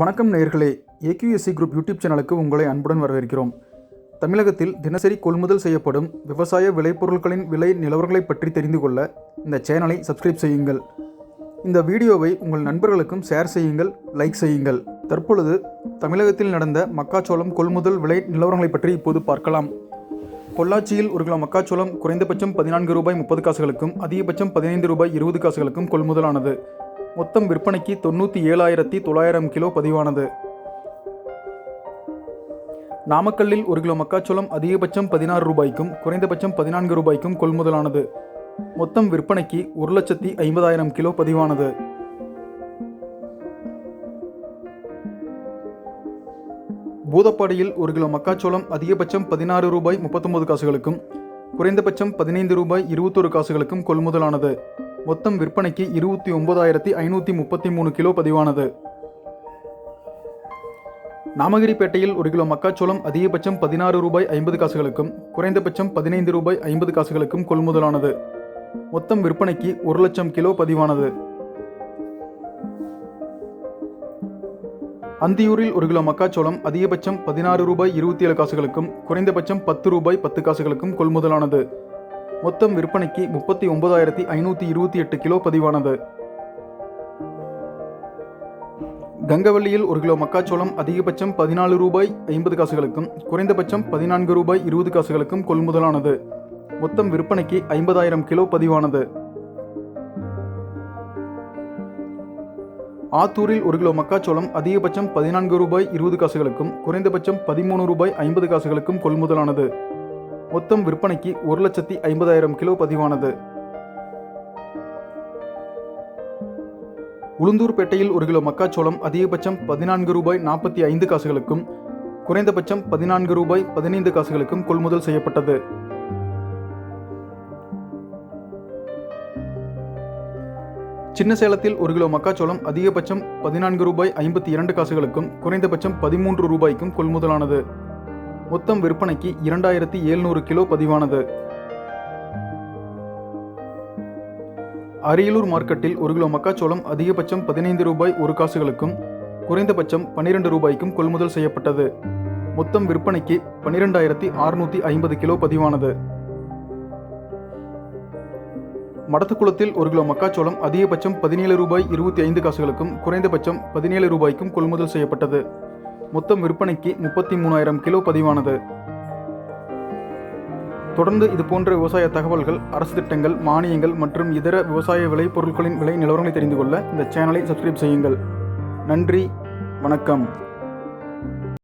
வணக்கம் நேர்களே AQSC group YouTube சேனலுக்கு உங்களை அன்புடன் வரவேற்கிறோம். தமிழகத்தில் தினசரி கொள்முதல் செய்யப்படும் விவசாய விளைபொருட்களின் விலை நிலவரங்களை பற்றி தெரிந்து கொள்ள இந்த சேனலை சப்ஸ்கிரைப் செய்யுங்கள். இந்த வீடியோவை உங்கள் நண்பர்களுக்கும் ஷேர் செய்யுங்கள் லைக் செய்யுங்கள். தற்பொழுது தமிழகத்தில் நடந்த மக்காச்சோளம் கொள்முதல் விலை நிலவரங்களை பற்றி இப்போது பார்க்கலாம். பொள்ளாச்சியில் ஒரு கிலோ மக்காச்சோளம் குறைந்தபட்சம் பதினான்கு ரூபாய் முப்பது காசுகளுக்கும் அதிகபட்சம் பதினைந்து ரூபாய் இருபது காசுகளுக்கும் கொள்முதலானது. மொத்தம் விற்பனைக்கு தொண்ணூற்றி ஏழாயிரத்தி தொள்ளாயிரம் கிலோ பதிவானது. நாமக்கல்லில் ஒரு கிலோ மக்காச்சோளம் அதிகபட்சம் பதினாறு ரூபாய்க்கும் குறைந்தபட்சம் பதினான்கு ரூபாய்க்கும் கொள்முதலானது. மொத்தம் விற்பனைக்கு ஒரு லட்சத்தி ஐம்பதாயிரம் கிலோ பதிவானது. பூதப்பாடியில் ஒரு கிலோ மக்காச்சோளம் அதிகபட்சம் பதினாறு ரூபாய் முப்பத்தொன்பது காசுகளுக்கும் குறைந்தபட்சம் பதினைந்து ரூபாய் இருபத்தொரு காசுகளுக்கும் கொள்முதலானது. மொத்தம் விற்பனைக்கு இருபத்தி ஒன்பதாயிரத்தி ஐநூற்றி முப்பத்தி மூணு கிலோ பதிவானது. நாமகிரிப்பேட்டையில் ஒரு கிலோ மக்காச்சோளம் அதிகபட்சம் பதினாறு ரூபாய் ஐம்பது காசுகளுக்கும் குறைந்தபட்சம் பதினைந்து ரூபாய் ஐம்பது காசுகளுக்கும் கொள்முதலானது. மொத்தம் விற்பனைக்கு ஒரு லட்சம் கிலோ பதிவானது. அந்தியூரில் ஒரு கிலோ மக்காச்சோளம் அதிகபட்சம் பதினாறு ரூபாய் இருபத்தி ஏழு காசுகளுக்கும் குறைந்தபட்சம் பத்து ரூபாய் பத்து காசுகளுக்கும் கொள்முதலானது. மொத்தம் விற்பனைக்கு முப்பத்தி ஒன்பதாயிரத்தி ஐநூற்றி இருபத்தி எட்டு கிலோ பதிவானது. கங்கவல்லியில் ஒரு கிலோ மக்காச்சோளம் அதிகபட்சம் பதினாலு ரூபாய் ஐம்பது காசுகளுக்கும் குறைந்தபட்சம் பதினான்கு ரூபாய் இருபது காசுகளுக்கும் கொள்முதலானது. மொத்தம் விற்பனைக்கு ஐம்பதாயிரம் கிலோ பதிவானது. ஆத்தூரில் ஒரு கிலோ மக்காச்சோளம் அதிகபட்சம் பதினான்கு ரூபாய் இருபது காசுகளுக்கும் குறைந்தபட்சம் பதிமூணு ரூபாய் ஐம்பது காசுகளுக்கும் கொள்முதலானது. மொத்தம் விற்பனைக்கு ஒரு லட்சத்தி ஐம்பதாயிரம் கிலோ பதிவானது. உளுந்தூர்பேட்டையில் ஒரு கிலோ மக்காச்சோளம் அதிகபட்சம் பதினான்கு ரூபாய் நாற்பத்தி ஐந்து காசுகளுக்கும் குறைந்தபட்சம் பதினான்கு ரூபாய் பதினைந்து காசுகளுக்கும் கொள்முதல் செய்யப்பட்டது. சின்ன சேலத்தில் ஒரு கிலோ மக்காச்சோளம் அதிகபட்சம் பதினான்கு ரூபாய் ஐம்பத்தி இரண்டு காசுகளுக்கும் குறைந்தபட்சம் பதிமூன்று ரூபாய்க்கும் கொள்முதலானது. மொத்தம் விற்பனைக்கு இரண்டாயிரத்தி எழுநூறு கிலோ பதிவானது. அரியலூர் மார்க்கெட்டில் ஒரு கிலோ மக்காச்சோளம் அதிகபட்சம் பதினைந்து ரூபாய் ஒரு காசுகளுக்கும் குறைந்தபட்சம் பன்னிரண்டு ரூபாய்க்கும் கொள்முதல் செய்யப்பட்டது. மொத்தம் விற்பனைக்கு பன்னிரெண்டாயிரத்தி அறுநூற்றி ஐம்பது கிலோ பதிவானது. மடத்துக்குளத்தில் ஒரு கிலோ மக்காச்சோளம் அதிகபட்சம் பதினேழு ரூபாய் இருபத்தி ஐந்து காசுகளுக்கும் குறைந்தபட்சம் பதினேழு ரூபாய்க்கும் கொள்முதல் செய்யப்பட்டது. மொத்தம் விற்பனைக்கு முப்பத்தி மூணாயிரம் கிலோ பதிவானது. தொடர்ந்து இது போன்ற விவசாய தகவல்கள் அரசு திட்டங்கள் மானியங்கள் மற்றும் இதர விவசாய விளைபொருட்களின் விலை நிலவரங்களை தெரிந்து கொள்ள இந்த சேனலை சப்ஸ்கிரைப் செய்யுங்கள். நன்றி வணக்கம்.